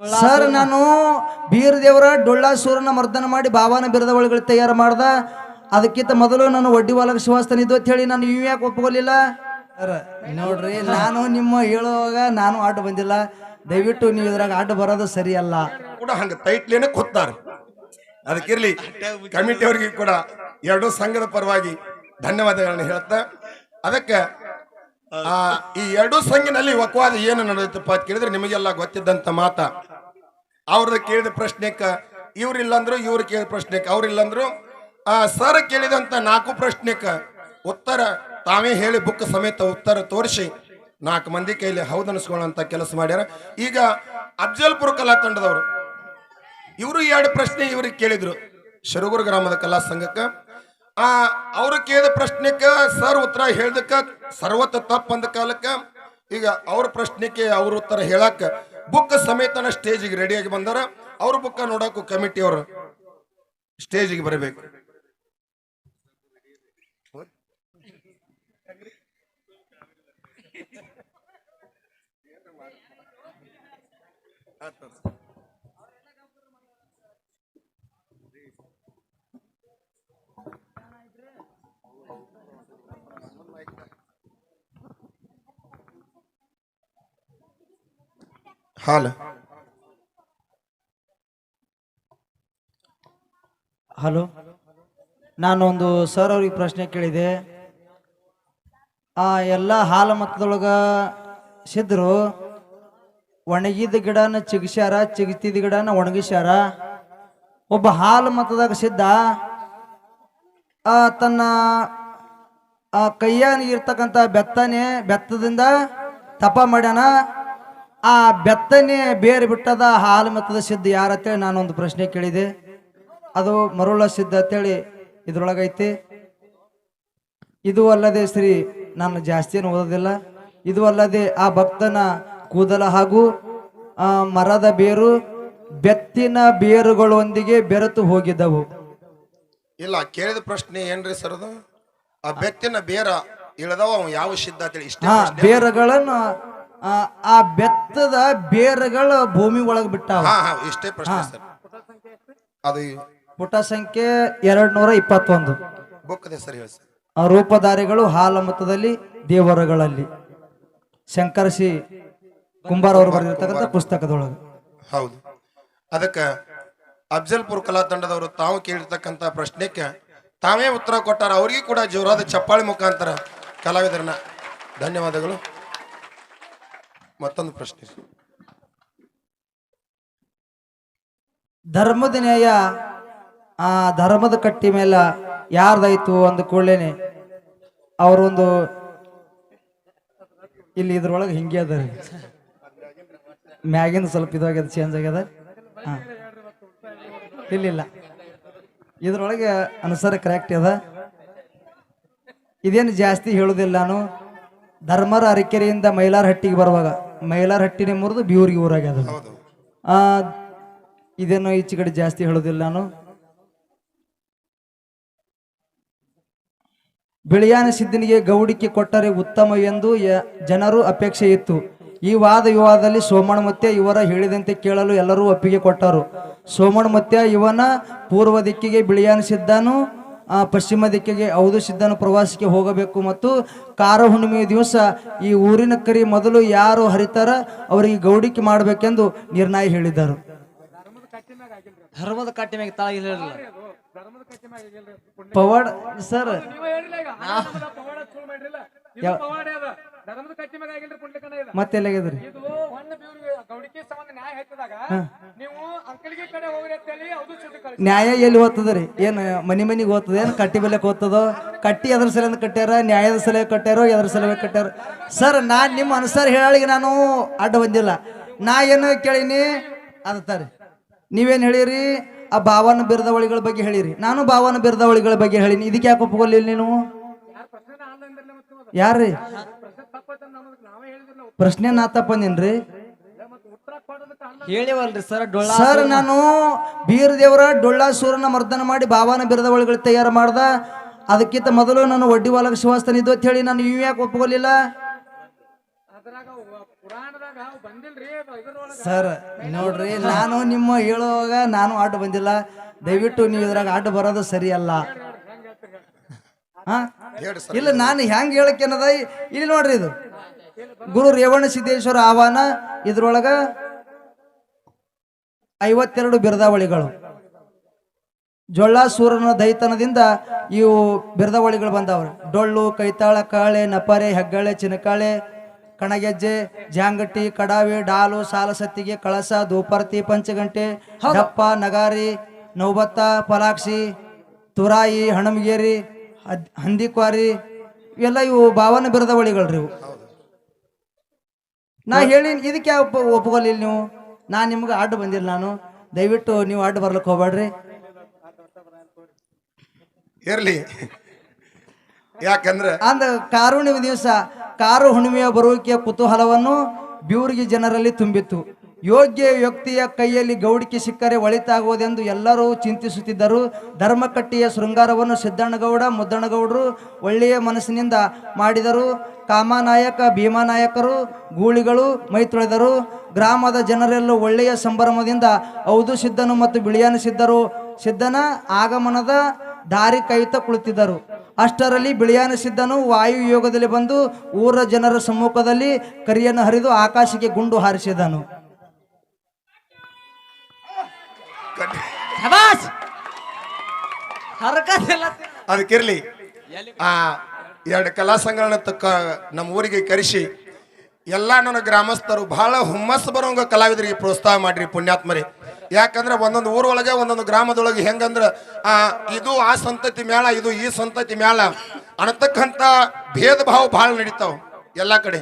Sir ನಾನು ಬೀರ್ ದೇವರ ಡೊಳ್ಳಾಸೂರನ ಮರ್ದನ ಮಾಡಿ ಭಾವನ ಬಿರದ ಒಳಗಳು ತಯಾರು ಮಾಡ್ದ. ಅದಕ್ಕಿಂತ ಮೊದಲು ನಾನು ಒಡ್ಡಿ ವಾಲಕ ಶಿವಾಸ್ತನ ಇದ್ದು ಅಂತ ಹೇಳಿ ನಾನು ಇವ್ ಯಾಕೆ ಒಪ್ಕೊಲಿಲ್ಲ ನೋಡ್ರಿ ನಾನು ನಿಮ್ಮ ಹೇಳುವಾಗ ನಾನು ಆಟ ಬಂದಿಲ್ಲ. ದಯವಿಟ್ಟು ನೀವು ಇದ್ರಾಗ ಆಟ ಬರೋದು ಸರಿ ಅಲ್ಲ ಕೂಡ ಹಂಗ ಟೈಟ್ಲೇನೆ ಕೊತ್ತಾರೆ ಅದಕ್ಕಿರ್ಲಿ ಕಮಿಟಿ ಅವ್ರಿಗೆ ಕೂಡ ಎರಡೂ ಸಂಘದ ಪರವಾಗಿ ಧನ್ಯವಾದಗಳನ್ನ ಹೇಳ್ತಾ ಅದಕ್ಕೆ ಆ, ಈ ಎರಡೂ ಸಂಘಿನಲ್ಲಿ ವಕವಾದ ಏನು ನಡೆಯುತ್ತಪ್ಪ ಅಂತ ಕೇಳಿದ್ರೆ ನಿಮಗೆಲ್ಲ ಗೊತ್ತಿದ್ದಂತ ಮಾತ. ಅವ್ರದ್ದು ಕೇಳಿದ ಪ್ರಶ್ನೆಕ್ಕ ಇವ್ರಿಲ್ಲಂದ್ರು ಇವ್ರು ಕೇಳಿದ ಪ್ರಶ್ನೆಕ್ಕೆ ಅವ್ರಿಲ್ಲಂದ್ರು ಆ ಸರ್ ಕೇಳಿದಂತ ನಾಲ್ಕು ಪ್ರಶ್ನೆಕ್ಕ ಉತ್ತರ ತಾವೇ ಹೇಳಿ ಬುಕ್ ಸಮೇತ ಉತ್ತರ ತೋರಿಸಿ. ನಾಲ್ಕು ಮಂದಿ ಕೈಲಿ ಹೌದನಿಸ್ಕೊಳ್ಳೋಂತ ಕೆಲಸ ಮಾಡ್ಯಾರ. ಈಗ ಅಫ್ಜಲ್ಪುರ ಕಲಾ ತಂಡದವರು ಇವರು ಎರಡು ಪ್ರಶ್ನೆ ಇವ್ರಿಗೆ ಕೇಳಿದ್ರು. ಶರಗುರು ಗ್ರಾಮದ ಕಲಾ ಸಂಘಕ್ಕ ಆ, ಅವ್ರ ಕೇಳಿದ ಪ್ರಶ್ನೆಕ್ಕೆ ಸರ್ ಉತ್ತರ ಹೇಳ್ದಕ್ಕ ಸರ್ವತ್ರ ತಪ್ಪ ಅಂದ ಕಾಲಕ್ಕ, ಈಗ ಅವ್ರ ಪ್ರಶ್ನೆಗೆ ಅವ್ರ ಉತ್ತರ ಹೇಳಕ್ಕೆ ಬುಕ್ ಸಮೇತನ ಸ್ಟೇಜಿಗೆ ರೆಡಿಯಾಗಿ ಬಂದಾರ. ಅವ್ರ ಬುಕ್ ನೋಡಕ್ಕೂ ಕಮಿಟಿ ಅವರು ಸ್ಟೇಜಿಗೆ ಬರಬೇಕು. ಹಾಲು ಹಲೋ ನಾನೊಂದು ಸರ್ ಅವ್ರಿಗೆ ಪ್ರಶ್ನೆ ಕೇಳಿದೆ. ಆ ಎಲ್ಲ ಹಾಲು ಮತದೊಳಗ ಸಿದ್ರು, ಒಣಗಿದ ಗಿಡನ ಚಿಗಿಸ್ಯಾರ ಚಿಗಿತಿದ ಗಿಡನ ಒಣಗಿಸ್ಯಾರ. ಒಬ್ಬ ಹಾಲು ಮತದಾಗ ಸಿದ್ದ, ಆ ತನ್ನ, ಆ ಕೈಯಾಗ ಇರ್ತಕ್ಕಂಥ ಬೆತ್ತನೆ, ಬೆತ್ತದಿಂದ ತಪ ಮಾಡ್ಯಾನ. ಆ ಬೆತ್ತನೆ ಬೇರೆ ಬಿಟ್ಟದ ಹಾಲು ಮತದ ಸಿದ್ಧ ಯಾರತ್ತೇಳಿ ನಾನೊಂದು ಪ್ರಶ್ನೆ ಕೇಳಿದೆ. ಅದು ಮರುಳ ಸಿದ್ಧ ಅಂತೇಳಿ ಇದ್ರೊಳಗೈತಿ. ಇದು ಅಲ್ಲದೆ ಶ್ರೀ ನಾನು ಜಾಸ್ತಿಯನ್ನು ಓದೋದಿಲ್ಲ. ಇದು ಅಲ್ಲದೆ ಆ ಭಕ್ತನ ಕೂದಲ ಹಾಗೂ ಆ ಮರದ ಬೇರು ಬೆತ್ತಿನ ಬೇರುಗಳೊಂದಿಗೆ ಬೆರೆತು ಹೋಗಿದ್ದವು. ಇಲ್ಲ ಕೇಳಿದ ಪ್ರಶ್ನೆ ಏನ್ರಿ ಸರ್ ಅದು? ಆ ಬೆತ್ತಿನ ಬೇರ ಇಳದವ ಯಾವ ಸಿದ್ಧ ಬೇರುಗಳನ್ನು ಆ, ಬೆತ್ತದ ಬೇರುಗಳು ಭೂಮಿ ಒಳಗೆ ಬಿಟ್ಟಾವ. ಹಾ ಹಾ ಇಷ್ಟೇ ಪ್ರಶ್ನೆ ಸರ್. ಅದು ಪುಟ ಸಂಖ್ಯೆ ಎರಡ್ ನೂರ ಇಪ್ಪತ್ತೊಂದು ಸರ್ ಹೇಳಿ ಸರ್. ಆ ರೂಪಧಾರಿಗಳು ಹಾಲಮತದಲ್ಲಿ ದೇವರುಗಳಲ್ಲಿ. ಶಂಕರಸಿ ಕುಂಬಾರ್ ಅವರು ಬರೆದಿರ್ತಕ್ಕಂಥ ಪುಸ್ತಕದೊಳಗೆ. ಹೌದು. ಅದಕ್ಕೆ ಅಫಜಲ್ಪುರ್ ಕಲಾ ತಂಡದವರು ತಾವು ಕೇಳಿರ್ತಕ್ಕಂಥ ಪ್ರಶ್ನೆಕ್ಕೆ ತಾವೇ ಉತ್ತರ ಕೊಟ್ಟಾರ. ಅವ್ರಿಗೆ ಕೂಡ ಜೋರಾದ ಚಪ್ಪಾಳಿ ಮುಖಾಂತರ ಕಲಾವಿದರನ್ನ ಧನ್ಯವಾದಗಳು. ಮತ್ತೊಂದು ಪ್ರಶ್ನೆ. ಧರ್ಮದ ನ್ಯಾಯ, ಆ ಧರ್ಮದ ಕಟ್ಟಿ ಮೇಲೆ ಯಾರ್ದಾಯ್ತು ಅಂದ ಕೂಡಲೇನೆ ಅವರೊಂದು ಇಲ್ಲಿ ಇದ್ರೊಳಗೆ ಹಿಂಗೆ ಅದ ಮ್ಯಾಗಿಂದ ಸ್ವಲ್ಪ ಇದಾಗ್ಯದ ಚೇಂಜ್ ಆಗ್ಯದ. ಹಾ. ಇಲ್ಲಿಲ್ಲ ಇದ್ರೊಳಗೆ ಅನುಸಾರ ಕರೆಕ್ಟ್ ಅದ. ಇದೇನು ಜಾಸ್ತಿ ಹೇಳುದಿಲ್ಲ ನಾನು. ಧರ್ಮರ ಅರಕೆರೆಯಿಂದ ಮೈಲಾರಹಟ್ಟಿಗೆ ಬರುವಾಗ ಮೈಲಾರಹಟ್ಟಿನೇ ಮುರಿದು ಬಿಯೂರಿಗೆ ಊರಾಗ್ಯದ. ಅದು. ಆ ಇದೇನು ಈಚೆ ಕಡೆ ಜಾಸ್ತಿ ಹೇಳೋದಿಲ್ಲ ನಾನು. ಬಿಳಿಯಾನ ಸಿದ್ದನಿಗೆ ಗೌಡಿಕೆ ಕೊಟ್ಟರೆ ಉತ್ತಮ ಎಂದು ಯ- ಜನರು ಅಪೇಕ್ಷೆ ಇತ್ತು. ಈ ವಾದ ವಿವಾದದಲ್ಲಿ ಸೋಮಣಮತ್ಯ ಇವರ ಹೇಳಿದಂತೆ ಕೇಳಲು ಎಲ್ಲರೂ ಒಪ್ಪಿಗೆ ಕೊಟ್ಟರು. ಸೋಮಣಮತ್ಯ ಇವನ ಪೂರ್ವ ದಿಕ್ಕಿಗೆ ಬಿಳಿಯಾನ ಸಿದ್ಧನು ಆ, ಪಶ್ಚಿಮ ದಿಕ್ಕಿಗೆ ಔದು ಸಿದ್ಧನ ಪ್ರವಾಸಕ್ಕೆ ಹೋಗಬೇಕು ಮತ್ತು ಕಾರ ಹುಣ್ಣಿಮೆಯ ದಿವಸ ಈ ಊರಿನ ಕರಿ ಮೊದಲು ಯಾರು ಹರಿತಾರ ಅವರಿಗೆ ಗೌಡಿಕೆ ಮಾಡಬೇಕೆಂದು ನಿರ್ಣಯ ಹೇಳಿದರು. ಧರ್ಮದ ಕಟ್ಟಿ ಮ್ಯಾಗ ತಾಳ ಇರಲಿಲ್ಲ ಪವಾಡ ಸರ್ ಯಾವ- ಸಂಬಂಧ ನ್ಯಾಯ ನೀವು ಅಂಕಲ್ಗೆ ಕಡೆ ಹೋಗ್ರಿ ಅಂತೇಳಿ ಅದು ಸುದ್ದಿ ಕಳಿಸಿ ನ್ಯಾಯ ಎಲ್ಲಿ ಓದ್ತದ್ರಿ ಏನ್ ಮನಿ ಮನಿಗೆ ಓದ್ತದ? ಏನ್ ಕಟ್ಟಿ ಬೆಲೆಕ್ ಓದ್ತದೋ? ಕಟ್ಟಿ ಅದ್ರ ಸಲ ಕಟ್ಟ್ಯಾರ? ನ್ಯಾಯದ ಸಲಹೆ ಕಟ್ಟ್ಯಾರೋ? ಎದ್ರ ಸಲ ಕಟ್ಟ್ಯಾರ? ಸರ್ ನಾ ನಿಮ್ಮ ಅನುಸಾರ ಹೇಳಲಿಕ್ಕೆ ನಾನು ಅಡ್ಡ ಬಂದಿಲ್ಲ. ನಾ ಏನು ಕೇಳೀನಿ? ಅದತ್ತಾರೆ ನೀವೇನ್ ಹೇಳಿರಿ? ಆ ಭಾವನ ಬಿರದವಳಿಗಳ ಬಗ್ಗೆ ಹೇಳಿರಿ. ನಾನು ಭಾವನ ಬಿರದವಳಿಗಳ ಬಗ್ಗೆ ಹೇಳಿನಿ. ಇದಕ್ಕೆ ಯಾಕೆ ಒಪ್ಕೊಳ್ಳಿಲ್ಲ ನೀನು? ಯಾರ್ರಿ? ಪ್ರಶ್ನೆ ನಾ ತಪ್ಪಂದೇನ್ರಿ? ಹೇಳಿವಲ್ರಿ ಸರ್ ಡೊಳ್ಳ ಸರ್ ನಾನು ಬೀರ್ ದೇವರ ಡೊಳ್ಳಾಸೂರನ ಮರ್ದನ ಮಾಡಿ ಭಾವನ ಬಿರದ ಒಳಗಡೆ ತಯಾರು ಮಾಡ್ದ. ಅದಕ್ಕಿಂತ ಮೊದಲು ನಾನು ಒಡ್ಡಿ ವಾಲಕ ಶಿವಾಸ್ತನ ಇದ್ದು ಅಂತ ಹೇಳಿ ನಾನು ಇವ್ ಯಾಕೆ ಒಪ್ಪಿಕೊಳ್ಳಿಲ್ಲ ಸರ್ ನೋಡ್ರಿ ನಾನು ನಿಮ್ಮ ಹೇಳುವಾಗ ನಾನು ಆಟ ಬಂದಿಲ್ಲ. ದಯವಿಟ್ಟು ನೀವು ಇದ್ರಾಗ ಆಟ ಬರೋದು ಸರಿಯಲ್ಲ. ಹಾ? ಹೇಳ್ರಿ ಸರ್. ಇಲ್ಲ ನಾನು ಹೆಂಗ್ ಹೇಳಕ್ಕೆ ಅನ್ನದ ಇಲ್ಲಿ ನೋಡ್ರಿ ಇದು. ಗುರು ರೇವಣ ಸಿದ್ದೇಶ್ವರ ಆಹ್ವಾನ ಇದ್ರೊಳಗ ಐವತ್ತೆರಡು ಬಿರದಾವಳಿಗಳು. ಜೊಳ್ಳ ಸೂರನ ದೈತನದಿಂದ ಇವು ಬಿರದಾವಳಿಗಳು ಬಂದವ್ರು. ಡೊಳ್ಳು ಕೈತಾಳ ಕಾಳೆ ನಪರೆ ಹೆಗ್ಗಳೆ ಚಿನಕಾಳೆ ಕಣಗೆಜ್ಜೆ ಜಾಂಗಟ್ಟಿ ಕಡಾವಿ ಡಾಲು ಸಾಲಸತ್ತಿಗೆ ಕಳಸ ದೂಪರ್ತಿ ಪಂಚಗಂಟೆ ಹಪ್ಪ ನಗಾರಿ ನೌಬತ್ತ ಪಲಾಕ್ಷಿ ತುರಾಯಿ ಹಣಮಗೇರಿ ಹದ್- ಹಂದಿಕ್ವಾರಿ ಇವೆಲ್ಲ ಇವು ಭಾವನ ಬಿರದಾವಳಿಗಳ್ರಿ ಇವು. ನಾ ಹೇಳಿ ಇದಕ್ಕೆ ಯಾವ ನೀವು? ನಾ ನಿಮ್ಗೆ ಅಡ್ಡ ಬಂದಿಲ್ಲ ನಾನು. ದಯವಿಟ್ಟು ನೀವು ಅಡ್ಡ ಬರ್ಲಿಕ್ಕೆ ಹೋಗ್ಬೇಡ್ರಿ. ಇರ್ಲಿ. ಯಾಕಂದ್ರೆ ಅಂದ ಕಾರುಣಿಮೆ ದಿವಸ ಕಾರು ಹುಣ್ಣಿಮೆಯ ಬರುವಿಕೆಯ ಕುತೂಹಲವನ್ನು ಬ್ಯೂರಿಗೆ ಜನರಲ್ಲಿ ತುಂಬಿತ್ತು. ಯೋಗ್ಯ ವ್ಯಕ್ತಿಯ ಕೈಯಲ್ಲಿ ಗೌಡಿಕೆ ಸಿಕ್ಕರೆ ಒಳಿತಾಗುವುದೆಂದು ಎಲ್ಲರೂ ಚಿಂತಿಸುತ್ತಿದ್ದರು. ಧರ್ಮಕಟ್ಟಿಯ ಶೃಂಗಾರವನ್ನು ಸಿದ್ದಣ್ಣಗೌಡ, ಮುದ್ದಣ್ಣಗೌಡರು ಒಳ್ಳೆಯ ಮನಸ್ಸಿನಿಂದ ಮಾಡಿದರು. ಕಾಮನಾಯಕ, ಭೀಮಾನಾಯಕರು, ಗೂಳಿಗಳು ಮೈತೊಳೆದರು. ಗ್ರಾಮದ ಜನರೆಲ್ಲೂ ಒಳ್ಳೆಯ ಸಂಭ್ರಮದಿಂದ ಔದು ಸಿದ್ದನು ಮತ್ತು ಬಿಳಿಯನ ಸಿದ್ದರು ಸಿದ್ಧನ ಆಗಮನದ ದಾರಿ ಕೈತ ಕುಳಿತಿದ್ದರು. ಅಷ್ಟರಲ್ಲಿ ಬಿಳಿಯಾನ ಸಿದ್ದನು ವಾಯು ಯೋಗದಲ್ಲಿ ಬಂದು ಊರ ಜನರ ಸಮ್ಮುಖದಲ್ಲಿ ಕರಿಯನ್ನು ಹರಿದು ಆಕಾಶಕ್ಕೆ ಗುಂಡು ಹಾರಿಸಿದನು. ಅದಕ್ಕೆ ಅದಕ್ಕಿರ್ಲಿ ಆ ಎರಡು ಕಲಾ ಸಂಘಗಳನ್ನ ತಕ್ಕ ನಮ್ಮ ಊರಿಗೆ ಕರೆಸಿ ಎಲ್ಲ ನನ್ನ ಗ್ರಾಮಸ್ಥರು ಬಹಳ ಹುಮ್ಮಸ್ಸು ಬರೋಂಗ ಕಲಾವಿದರಿಗೆ ಪ್ರೋತ್ಸಾಹ ಮಾಡ್ರಿ ಪುಣ್ಯಾತ್ಮರಿ. ಯಾಕಂದ್ರೆ ಒಂದೊಂದು ಊರೊಳಗೆ ಒಂದೊಂದು ಗ್ರಾಮದೊಳಗೆ ಹೆಂಗಂದ್ರೆ ಆ ಇದು ಆ ಸಂತತಿ ಮೇಳ ಇದು ಈ ಸಂತತಿ ಮೇಳ ಅನ್ನತಕ್ಕಂಥ ಭೇದ ಭಾವ ಭಾಳ ನಡೀತಾವ ಎಲ್ಲ ಕಡೆ.